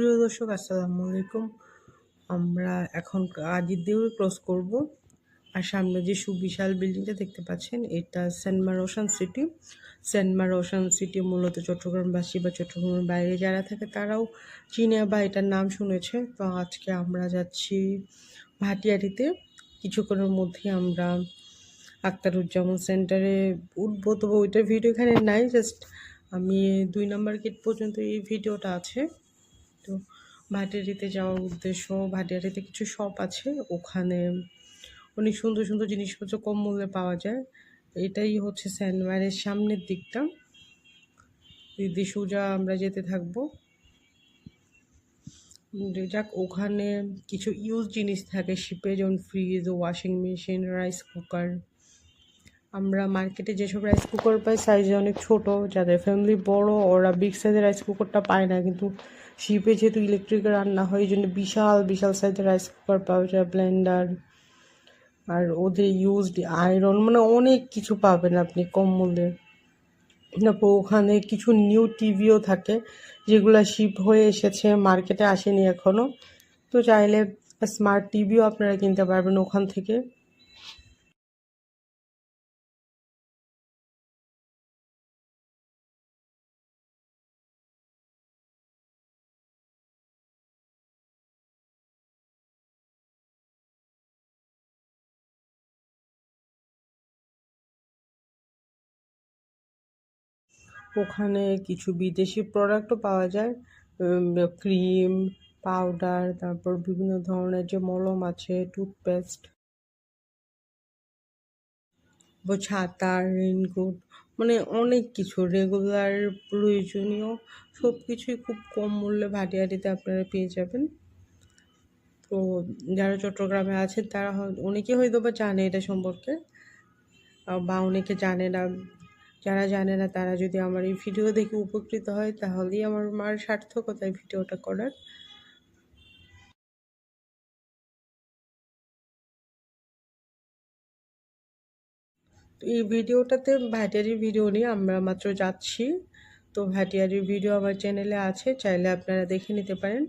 প্রিয় দর্শক, আসসালামু আলাইকুম। আমরা এখন কাজীর দেউল ক্রস করব আর সামনে যে সুবিশাল বিল্ডিংটা দেখতে পাচ্ছেন, এটা সেন্ট মারোশান সিটি। সেন্ট মারোশান সিটি মূলত চট্টগ্রামবাসী বা চট্টগ্রামের বাইরে যারা থাকে, তারাও চিনে বা এটার নাম শুনেছে। তো আজকে আমরা যাচ্ছি ভাটিয়ারিতে কিছুক্ষণের মধ্যে আমরা আক্তারুজ্জামান সেন্টারে উঠবো। তবে ওইটার ভিডিও এখানে নাই, জাস্ট আমি দুই নম্বর গেট পর্যন্ত এই ভিডিওটা আছে। তো ভাটিয়ারিতে যাওয়ার উদ্দেশ্য, ভাটিয়ারিতে কিছু শপ আছে, ওখানে অনেক সুন্দর সুন্দর জিনিসপত্র কম মূল্যে পাওয়া যায়। এটাই হচ্ছে স্যানমারের সামনের দিকটা। দিদি সোজা, আমরা যেতে থাকব। যাক, ওখানে কিছু ইউজ জিনিস থাকে শিপে যেমন fridge washing machine rice cooker আমরা মার্কেটে যেসব রাইস কুকার পাই সাইজে অনেক ছোট, যাদের ফ্যামিলি বড়, ওরা বিগ সাইজের রাইস কুকারটা পায় না, কিন্তু শিপে যেহেতু ইলেকট্রিকে রান্না হয়, এই জন্য বিশাল বিশাল সাইজের রাইস কুকার পাওয়া যায় ব্লেন্ডার আর ওদের ইউজড আয়রন মানে অনেক কিছু পাবেন আপনি কম মূল্যে। তারপর ওখানে কিছু নিউ টিভিও থাকে, যেগুলো শিপ হয়ে এসেছে মার্কেটে আসেনি এখনও তো চাইলে স্মার্ট টিভিও আপনারা কিনতে পারবেন ওখান থেকে। ওখানে কিছু বিদেশি প্রোডাক্টও পাওয়া যায়। ক্রিম পাউডার তারপর বিভিন্ন ধরনের যে মলম আছে টুথপেস্ট ছাতা রেনকোট মানে অনেক কিছু রেগুলার প্রয়োজনীয় সব কিছুই খুব কম মূল্যে ভাটিয়াটিতে আপনারা পেয়ে যাবেন। তো যারা চট্টগ্রামে আছেন, তারা অনেকে হয়তো বা জানে এটা সম্পর্কে বা অনেকে জানে না। যারা জানে না তারা যদি আমার এই ভিডিও দেখে উপকৃত হয়, তাহলেই আমার মার সার্থকতায় ভিডিওটা করার। তো এই ভিডিওটাতে ভাটিয়ারির ভিডিও নিয়ে আমরা মাত্র যাচ্ছি। তো ভাটিয়ারির ভিডিও আমার চ্যানেলে আছে, চাইলে আপনারা দেখে নিতে পারেন।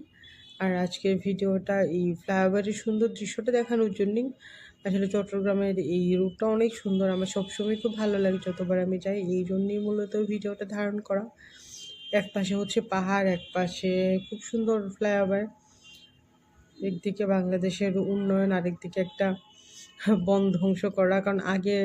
আর আজকের ভিডিওটা এই ফ্লাইওভারের সুন্দর দৃশ্যটা দেখানোর জন্যই আসলে চট্টগ্রামের এই রুটটা অনেক সুন্দর। আমার সবসময় খুব ভালো লাগে যতবার আমি যাই, এই জন্যই মূলত ভিডিওটা ধারণ করা। এক পাশে হচ্ছে পাহাড়, এক পাশে খুব সুন্দর ফ্লাইওভার। একদিকে বাংলাদেশের উন্নয়ন, আরেকদিকে একটা বন ধ্বংস করা। কারণ আগে